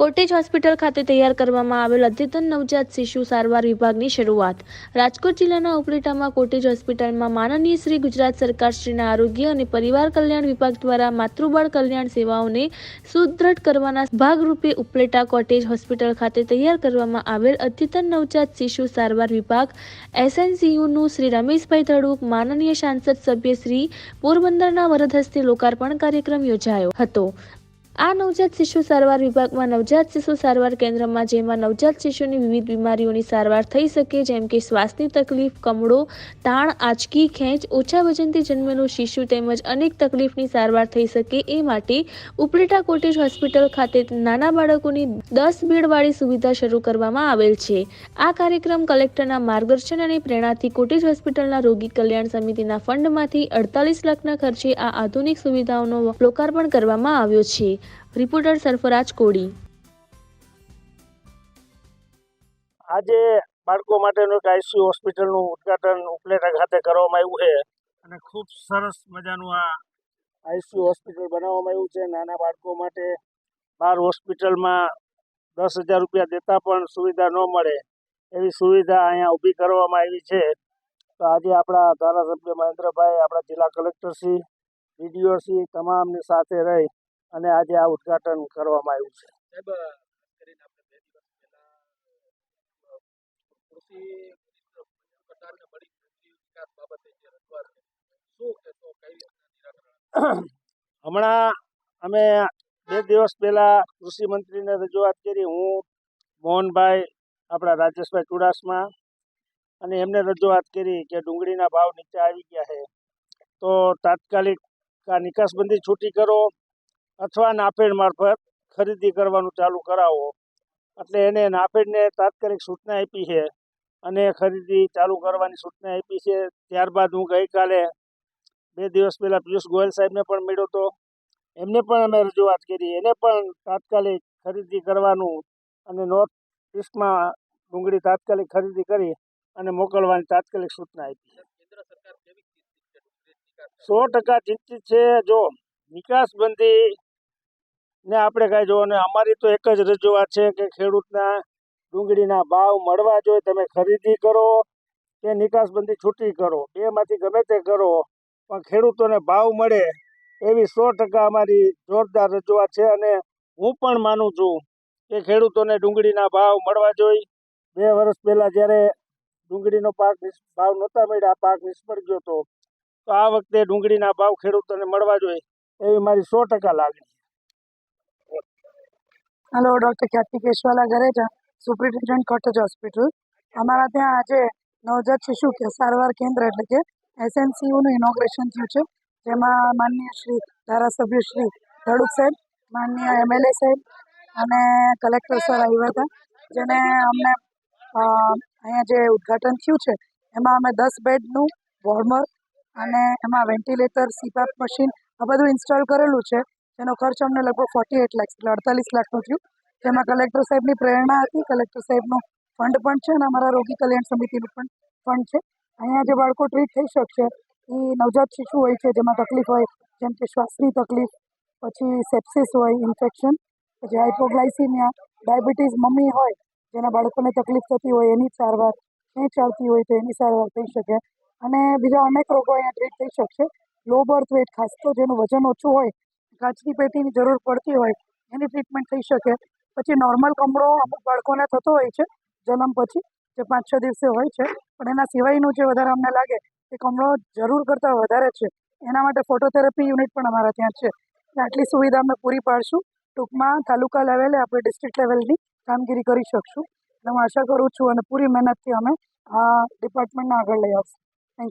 Cottage hospital ખાતે તૈયાર કરવામાં આવેલ અદ્યતન નવજાત શિશુ સારવાર વિભાગની શરૂઆત. રાજકોટ જિલ્લાના ઉપલેટામાં કોટેજ હોસ્પિટલમાં માનનીય શ્રી ગુજરાત સરકારશ્રીના આરોગ્ય અને પરિવાર કલ્યાણ વિભાગ દ્વારા માતૃબાળ કલ્યાણ સેવાઓને સુદૃઢ કરવાના ભાગરૂપે ઉપલેટા કોટેજ હોસ્પિટલ ખાતે તૈયાર કરવામાં આવેલ અદ્યતન નવજાત શિશુ સારવાર વિભાગ એસએનસીયુનું શ્રી રમેશભાઈ ધડુક, માનનીય સાંસદ સભ્ય શ્રી પોરબંદરના વરદ હસ્તે લોકાર્પણ કાર્યક્રમ યોજાયો હતો. આ નવજાત શિશુ સારવાર વિભાગમાં નવજાત શિશુ સારવાર કેન્દ્રમાં, જેમાં નવજાત શિશુની વિવિધ બીમારીઓની સારવાર થઈ શકે, જેમ કે શ્વાસની તકલીફ, કમળો, તાણ, આંચકી, ખેંચ, ઓછા વજનથી જન્મેલું શિશુ તેમજ અનેક તકલીફની સારવાર થઈ શકે એ માટે ઉપલેટા કોટેજ હોસ્પિટલ ખાતે નાના બાળકોની દસ બેડવાળી સુવિધા શરૂ કરવામાં આવેલ છે. આ કાર્યક્રમ કલેક્ટરના માર્ગદર્શન અને પ્રેરણાથી કોટેજ હોસ્પિટલના રોગી કલ્યાણ સમિતિના ફંડમાંથી અડતાલીસ લાખના ખર્ચે આ આધુનિક સુવિધાઓનો લોકાર્પણ કરવામાં આવ્યો છે. રિપોર્ટર સરફરાજ કોડી આજે બાળકો માટેનું એક આઈસીયુ હોસ્પિટલનું ઉદઘાટન ઉપલેટા ખાતે કરવામાં આવ્યું છે. અને ખૂબ સરસ મજાનું આ આઈસીયુ હોસ્પિટલ બનાવવામાં આવ્યું છે. નાના બાળકો માટે બહાર હોસ્પિટલમાં દસ હજાર રૂપિયા દેતા પણ સુવિધા ન મળે એવી સુવિધા અહીંયા ઊભી કરવામાં આવી છે. તો આજે આપણા ધારાસભ્ય મહેન્દ્રભાઈ, આપણા જિલ્લા કલેક્ટરશ્રી ડીડીઓશ્રી તમામની સાથે રહી અને આજે આ ઉદ્ઘાટન કરવામાં આવ્યું છે. હમણાં અમે બે દિવસ પહેલા કૃષિ મંત્રીને રજૂઆત કરી. હું મોહનભાઈ આપણા રાજેશભાઈ ચુડાસમા અને એમને રજૂઆત કરી કે ડુંગળીના ભાવ નીચે આવી ગયા છે. તો તાત્કાલિક આ નિકાસબંધી છૂટી કરો. અથવા નાફેડ મારફત ખરીદી કરવાનું ચાલુ કરાવો. એટલે એને નાફેડને તાત્કાલિક સૂચના આપી છે અને ખરીદી ચાલુ કરવાની સૂચના આપી છે. ત્યારબાદ હું ગઈકાલે બે દિવસ પહેલાં પિયુષ ગોયલ સાહેબને પણ મળ્યો હતો. એમને પણ અમે રજૂઆત કરી. એને પણ તાત્કાલિક ખરીદી કરવાનું અને નોર્થ ઈસ્ટમાં ડુંગળી તાત્કાલિક ખરીદી કરી અને મોકલવાની તાત્કાલિક સૂચના આપી છે. સો ટકા ચિંતિત છે. જો નિકાસબંધી ને આપણે કાંઈ જોવો ને અમારી તો એક જ રજૂઆત છે કે ખેડૂતના ડુંગળીના ભાવ મળવા જોઈએ, તમે ખરીદી કરો કે નિકાસબંધી છૂટી કરો, બેમાંથી ગમે તે કરો, પણ ખેડૂતોને ભાવ મળે એવી સો ટકા અમારી જોરદાર રજૂઆત છે, અને હું પણ માનું છું કે ખેડૂતોને ડુંગળીના ભાવ મળવા જોઈએ. બે વર્ષ પહેલાં જ્યારે ડુંગળીનો પાક ભાવ નહોતા મળ્યા પાક નિષ્ફળ ગયો હતો તો આ વખતે ડુંગળીના ભાવ ખેડૂતોને મળવા જોઈએ એવી મારી સો ટકા લાગણી hello doctor Khyati Keshwala Gareja superintendent cottage hospital અમારા ત્યાં આજે નવજાત શિશુ કે સારવાર કેન્દ્ર એટલે કે એસએનસીયુનું ઇનોગ્રેશન થયું છે. જેમાં માનનીય શ્રી ધારાસભ્ય શ્રી ધડુક સાહેબ, માનનીય એમએલએ સાહેબ અને કલેક્ટર સર આવ્યા હતા. જેને અમને અહીંયા જે ઉદ્ઘાટન થયું છે, એમાં અમે દસ બેડનું વોર્મર અને એમાં વેન્ટિલેટર સીપાપ મશીન આ બધું ઇન્સ્ટોલ કરેલું છે. જેનો ખર્ચ અમને લગભગ ફોર્ટી એટ લાખ એટલે અડતાલીસ લાખનું થયું. જેમાં કલેક્ટર સાહેબની પ્રેરણા હતી. કલેક્ટર સાહેબનું ફંડ પણ છે અને અમારા રોગી કલ્યાણ સમિતિનું પણ ફંડ છે. અહીંયા જે બાળકો ટ્રીટ થઈ શકશે એ નવજાત શિશુ હોય છે, જેમાં તકલીફ હોય, જેમ કે શ્વાસની તકલીફ, પછી સેપ્સિસ હોય ઇન્ફેક્શન પછી હાઇપોગ્લાઇસીમિયા ડાયાબિટીસ મમ્મી હોય, જેના બાળકોને તકલીફ થતી હોય, એની સારવાર નહીં ચાલતી હોય તો એની સારવાર થઈ શકે. અને બીજા અનેક રોગો અહીંયા ટ્રીટ થઈ શકશે. લો બર્થ વેટ ખાસ તો જેનું વજન ઓછું હોય કાચની પેટીની જરૂર પડતી હોય, એની ટ્રીટમેન્ટ થઈ શકે. પછી નોર્મલ કમળો અમુક બાળકોને થતો હોય છે, જન્મ પછી, જે પાંચ છ દિવસે હોય છે. પણ એના સિવાયનું જે વધારે અમને લાગે, એ કમળો જરૂર કરતાં વધારે છે. એના માટે ફોટોથેરાપી યુનિટ પણ અમારા ત્યાં છે. આટલી સુવિધા અમે પૂરી પાડશું. ટૂંકમાં તાલુકા લેવલે આપણે ડિસ્ટ્રિક્ટ લેવલની કામગીરી કરી શકશું. એટલે હું આશા કરું છું અને પૂરી મહેનતથી અમે આ ડિપાર્ટમેન્ટને આગળ લઈ આવશું.